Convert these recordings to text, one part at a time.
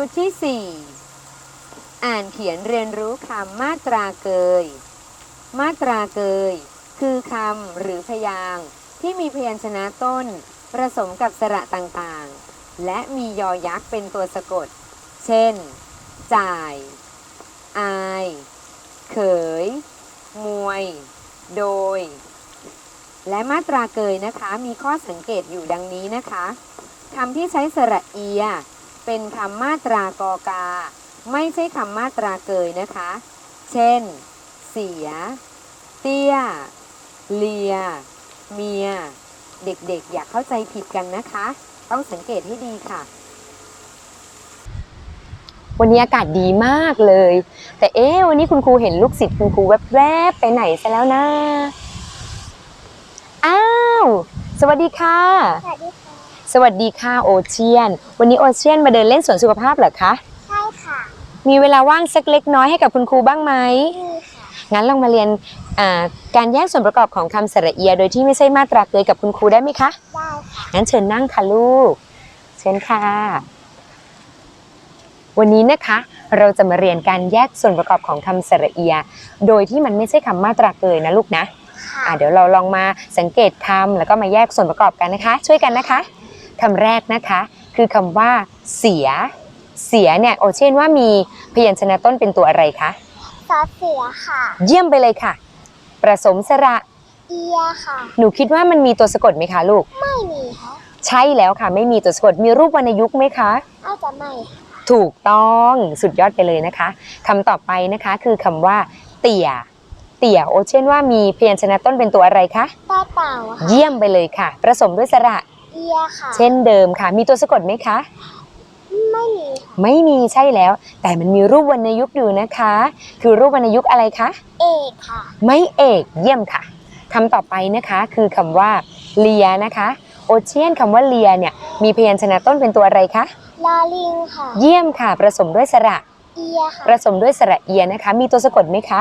ชุดที่ 4 อ่านเขียนเรียนรู้คำมาตราเกย มาตราเกย คือคำหรือพยางที่มีพยัญชนะต้นผสมกับสระต่างๆ และมียอยักษ์เป็นตัวสะกด เช่น จ่าย อาย เขย มวย โดย และมาตราเกยนะคะ มีข้อสังเกตอยู่ดังนี้นะคะคำที่ใช้สระเอีย เป็นคำมาตรากอกา ไม่ใช่คำมาตราเกยนะคะ เช่น เสีย เตี้ย เลีย เมีย เด็กๆ อย่าเข้าใจผิดกันนะคะ ต้องสังเกตให้ดีค่ะ วันนี้อากาศดีมากเลย แต่เอ๊ะวันนี้คุณครูเห็นลูกศิษย์คุณครูแวบๆไปไหนซะแล้วนะ อ้าว สวัสดีค่ะ สวัสดีค่ะ สวัสดีค่ะโอเชียน วันนี้โอเชียนมาเดินเล่นสวนสุขภาพเหรอคะ ใช่ค่ะ มีเวลาว่างสักเล็กน้อยให้กับคุณครูบ้างไหมนี่ค่ะงั้นลองมาเรียนอ่าการแยกส่วนประกอบของคำสระเอีย โดยที่ไม่ใช่มาตราเกยกับคุณครูได้ไหมคะ ได้ค่ะ งั้นเชิญนั่งค่ะลูก เชิญค่ะ วันนี้นะคะ เราจะมาเรียนการแยกส่วนประกอบของคำสระเอีย โดยที่มันไม่ใช่คำมาตราเกยนะลูกนะค่ะอะเดี๋ยวเราลองมาสังเกตคำแล้วก็มาแยกส่วนประกอบกันนะคะ ช่วยกันนะคะ คำแรกนะคะ คือคำว่าเสีย เสียเนี่ยโอเช่นว่ามีพยัญชนะต้นเป็นตัวอะไรคะซอสเสียค่ะ เยี่ยมไปเลยค่ะ ประสมสระเอียค่ะ หนูคิดว่ามันมีตัวสะกดไหมคะลูก ไม่มีค่ะ ใช่แล้วค่ะ ไม่มีตัวสะกด มีรูปวรรณยุกต์ไหมคะน่าจะไม่ค่ะถูกต้องสุดยอดไปเลยนะคะคำต่อไปนะคะคือคำว่า เตี่ย เตี่ยโอเช่นว่ามีพยัญชนะต้นเป็นตัวอะไรคะต่อเต่าค่ะ เยี่ยมไปเลยค่ะ ประสมด้วยสระ เอียค่ะ เช่นเดิมค่ะ มีตัวสะกดไหมคะ ไม่มีค่ะ ไม่มีใช่แล้ว แต่มันมีรูปวรรณยุกต์อยู่นะคะ คือรูปวรรณยุกต์อะไรคะ เอกค่ะ ไม่เอกเยี่ยมค่ะคำต่อไปนะคะคือคำว่าเลียนะคะ โอเชียนคำว่าเลียเนี่ยมีพยัญชนะต้นเป็นตัวอะไรคะลอลิงค่ะ เยี่ยมค่ะผสมด้วยสระเอียค่ะผสมด้วยสระเอียนะคะ มีตัวสะกดไหมคะ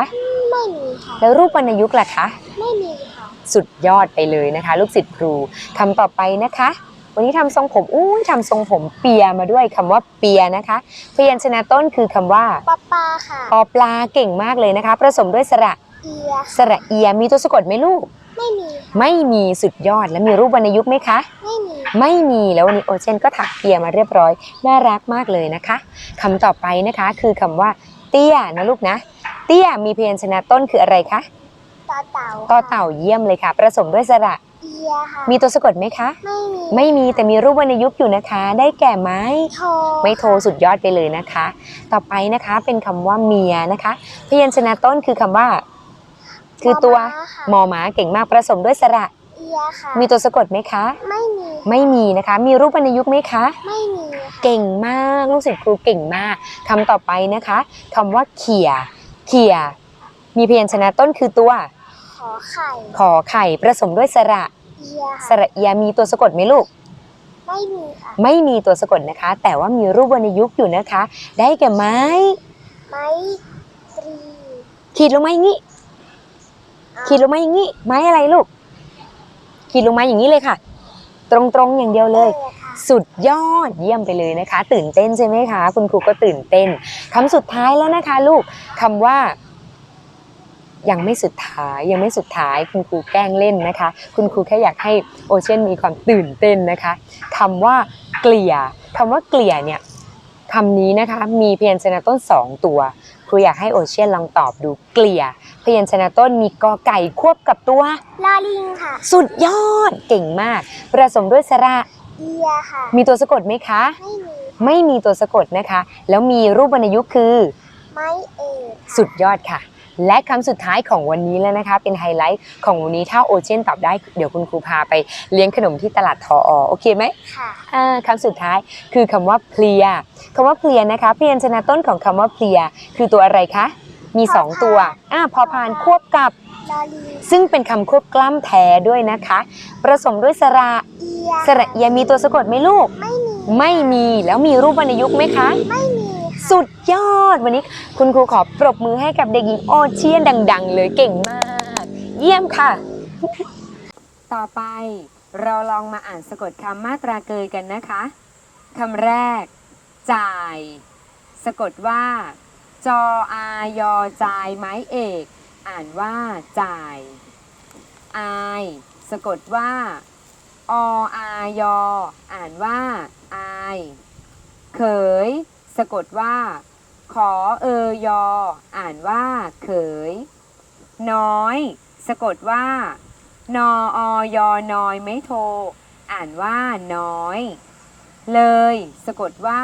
ไม่มีค่ะ แล้วรูปวรรณยุกต์ล่ะคะ ไม่มีค่ะ สุดยอดไปเลยนะคะ ลูกศิษย์ครูคำต่อไปนะคะ วันนี้ทำทรงผมอุ้ยทำทรงผมเปียมาด้วยคำว่าเปียนะคะพยัญชนะต้นคือคำว่าปอปลาค่ะปอปลาเก่งมากเลยนะคะผสมด้วยสระเอียสระเอียมีตัวสะกดไหมลูกไม่มีค่ะไม่มีสุดยอดแล้วมีรูปวรรณยุกต์ไหมคะ ไม่มี ไม่มีแล้ววันนี้โอเชนก็ถักเปียมาเรียบร้อย น่ารักมากเลยนะคะคำต่อไปนะคะคือคำว่า เตี้ยนะลูกนะ เตี้ยมีพยัญชนะต้นคืออะไรคะ ต่อเต่าต่อเต่าเยี่ยมเลยค่ะ ผสมด้วยสระเอียค่ะ มีตัวสะกดไหมคะ ไม่มี ไม่มีแต่มีรูปวรรณยุกต์อยู่นะคะ ได้แก่ไม้โทรไม่โทรสุดยอดไปเลยนะคะ ต่อไปนะคะเป็นคำว่าเมียนะคะ พยัญชนะต้นคือคำว่า คือตัวม้าค่ะมอม้าเก่งมากผสมด้วยสระเอียค่ะ มีตัวสะกดไหมคะ ไม่มี ไม่มีนะคะ มีรูปวรรณยุกต์ไหมคะ ไม่มีค่ะเก่งมากลูกศิษย์ครูเก่งมากคำต่อไปนะคะคำว่าเขี่ย เขี่ย มีพยัญชนะต้นคือตัว ขอไข่ขอไข่ผสมด้วยสระเอียสค่ะระเอียมีตัวสะกดไหมลูก ไม่มีค่ะ ไม่มีตัวสะกดนะคะ แต่ว่ามีรูปวรรณยุกต์อยู่นะคะ ได้แก่ไม้ ไม้ตรีขีดลงมาอย่างนี้ ขีดลงมาอย่างนี้ ไม้อะไรลูก ขีดลงมาอย่างนี้เลยค่ะ ตรงๆอย่างเดียวเลยออค่ะสุดยอดเยี่ยมไปเลยนะคะ ตื่นเต้นใช่ไหมคะ คุณครูก็ตื่นเต้นคำสุดท้ายแล้วนะคะ ลูกคำว่า ยังไม่สุดท้ายยังไม่สุดท้ายคุณครูแกล้งเล่นนะคะ คุณครูแค่อยากให้โอเชียนมีความตื่นเต้นนะคะคำว่าเกลี่ยคำว่าเกลี่ยเนี่ยคำนี้นะคะมีพยัญชนะต้นสองตัว ครูอยากให้โอเชียนลองตอบดูเกลี่ยพยัญชนะต้นมีกอไก่ควบกับตัวลอลิงค่ะ สุดยอดเก่งมากผสมด้วยสระเอียค่ะ มีตัวสะกดไหมคะ ไม่มีไม่มีตัวสะกดนะคะ แล้วมีรูปวรรณยุกต์คือ ไม้เอกค่ะสุดยอดค่ะ และคำสุดท้ายของวันนี้แล้วนะคะ เป็นไฮไลท์ของวันนี้ถ้าโอเชียนตอบได้เดี๋ยวคุณครูพาไปเลี้ยงขนมที่ตลาดทออโอเคไหมค่ะอ่าคำสุดท้ายคือคำว่าเพลียคำว่าเพลียนะคะพยัญชนะต้นของคำว่าเพลีย คือตัวอะไรคะมีสองตัวอ่าพอพานควบกับลอลิงซึ่งเป็นคำควบกล้ำแท้ด้วยนะคะผสมด้วยสระเอียสระเอียมีตัวสะกดไหมลูก ไม่มี ไม่มี แล้วมีรูปวรรณยุกต์ไหมคะ ไม่มีค่ะ สุดยอด วันนี้คุณครูขอปรบมือให้กับเด็กหญิงโอเชียนดัง ๆ เลยเก่งมาก เยี่ยมค่ะ ต่อไปเราลองมาอ่านสะกดคำมาตราเกยกันนะคะคำแรก จ่าย สะกดว่า จออายอจายไม้เอก อ่านว่าจ่าย อาย สะกดว่าออายออ่านว่า อาย เขย สะกดว่า ขอเออยอ อ่านว่าเขย น้อย สะกดว่า นออยอนอยไม่โท อ่านว่าน้อย เลย สะกดว่า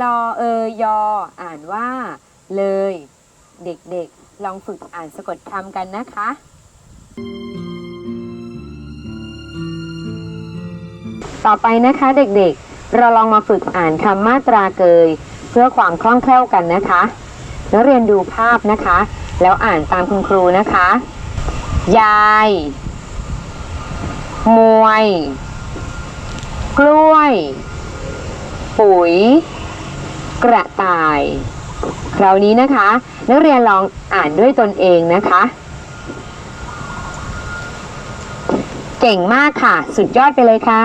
ลอเอยอ อ่านว่า เลย เด็กๆ ลองฝึกอ่านสะกดคำกันนะคะ ต่อไปนะคะเด็กๆ เราลองมาฝึกอ่านคำมาตราเกย เพื่อความคล่องแคล่วกันนะคะ นักเรียนดูภาพนะคะ แล้วอ่านตามคุณครูนะคะ ยาย มวย กล้วย ปุ๋ย กระต่าย คราวนี้นะคะ นักเรียนลองอ่านด้วยตนเองนะคะ เก่งมากค่ะ สุดยอดไปเลยค่ะ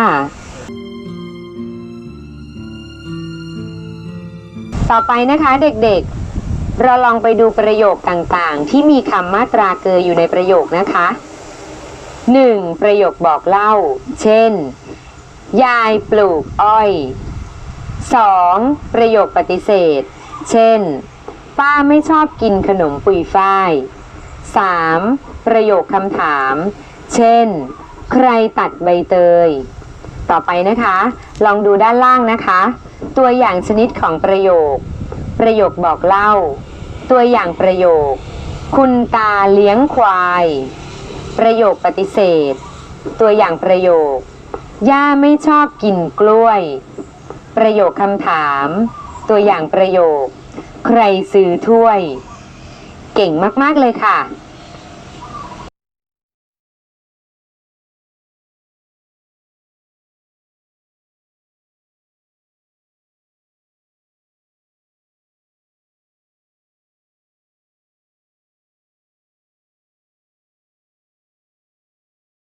ต่อไปนะคะเด็กๆ เราลองไปดูประโยคต่างๆ ที่มีคำมาตราเกยอยู่ในประโยคนะคะ 1. ประโยคบอกเล่า เช่น ยายปลูกอ้อย 2. ประโยคปฏิเสธ เช่น ป้าไม่ชอบกินขนมปุยฝ้าย 3. ประโยคคำถาม เช่น ใครตัดใบเตย ต่อไปนะคะ ลองดูด้านล่างนะคะ ตัวอย่างชนิดของประโยค ประโยคบอกเล่า ตัวอย่างประโยค คุณตาเลี้ยงควาย ประโยคปฏิเสธ ตัวอย่างประโยค ย่าไม่ชอบกินกล้วย ประโยคคำถาม ตัวอย่างประโยค ใครซื้อถ้วย เก่งมาก ๆ เลยค่ะ